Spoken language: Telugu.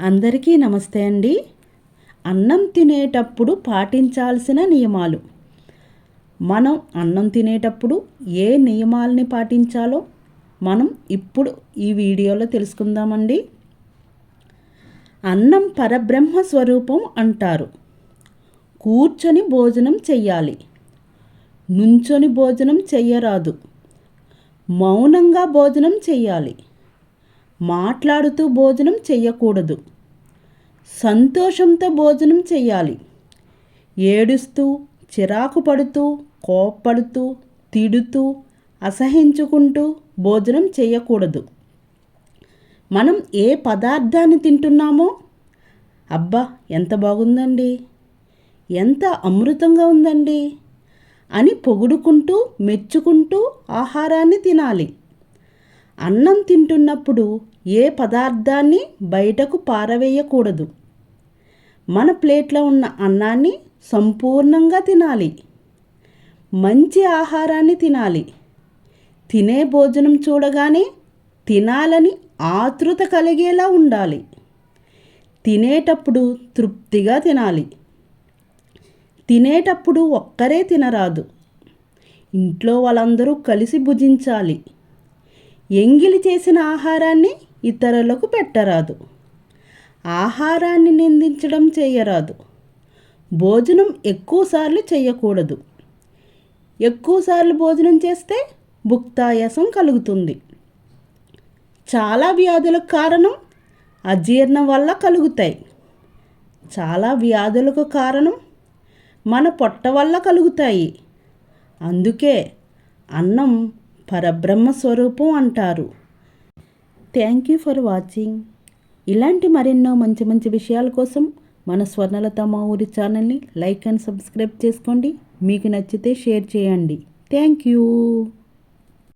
అందరికీ నమస్తే అండి. అన్నం తినేటప్పుడు పాటించాల్సిన నియమాలు. మనం అన్నం తినేటప్పుడు ఏ నియమాలని పాటించాలో మనం ఇప్పుడు ఈ వీడియోలో తెలుసుకుందామండి. అన్నం పరబ్రహ్మ స్వరూపం అంటారు. కూర్చొని భోజనం చెయ్యాలి. నుంచొని భోజనం చెయ్యరాదు. మౌనంగా భోజనం చెయ్యాలి. మాట్లాడుతూ భోజనం చెయ్యకూడదు. సంతోషంతో భోజనం చెయ్యాలి. ఏడుస్తూ చిరాకు పడుతూ కోప్పడుతూ తిడుతూ అసహించుకుంటూ భోజనం చేయకూడదు మనం ఏ పదార్థాన్ని తింటున్నామో అబ్బా ఎంత బాగుందండి. ఎంత అమృతంగా ఉందండి అని పొగుడుకుంటూ మెచ్చుకుంటూ ఆహారాన్ని తినాలి. అన్నం తింటున్నప్పుడు ఏ పదార్థాన్ని బయటకు పారవేయకూడదు. మన ప్లేట్లో ఉన్న అన్నాన్ని సంపూర్ణంగా తినాలి. మంచి ఆహారాన్ని తినాలి. తినే భోజనం చూడగానే తినాలని ఆతృత కలిగేలా ఉండాలి. తినేటప్పుడు తృప్తిగా తినాలి. తినేటప్పుడు ఒక్కరే తినరాదు. ఇంట్లో వాళ్ళందరూ కలిసి భుజించాలి. ఎంగిలి చేసిన ఆహారాన్ని ఇతరులకు పెట్టరాదు. ఆహారాన్ని నిందించడం చేయరాదు. భోజనం ఎక్కువసార్లు చేయకూడదు. ఎక్కువసార్లు భోజనం చేస్తే భుక్తాయాసం కలుగుతుంది. చాలా వ్యాధులకు కారణం అజీర్ణం వల్ల కలుగుతాయి. చాలా వ్యాధులకు కారణం మన పొట్ట వల్ల కలుగుతాయి. అందుకే అన్నం పరబ్రహ్మ స్వరూపం అంటారు. థ్యాంక్ యూ ఫర్ వాచింగ్ ఇలాంటి మరెన్నో మంచి మంచి విషయాల కోసం మన స్వర్ణలత మా ఊరి ఛానల్ని లైక్ అండ్ సబ్స్క్రైబ్ చేసుకోండి. మీకు నచ్చితే షేర్ చేయండి. Thank you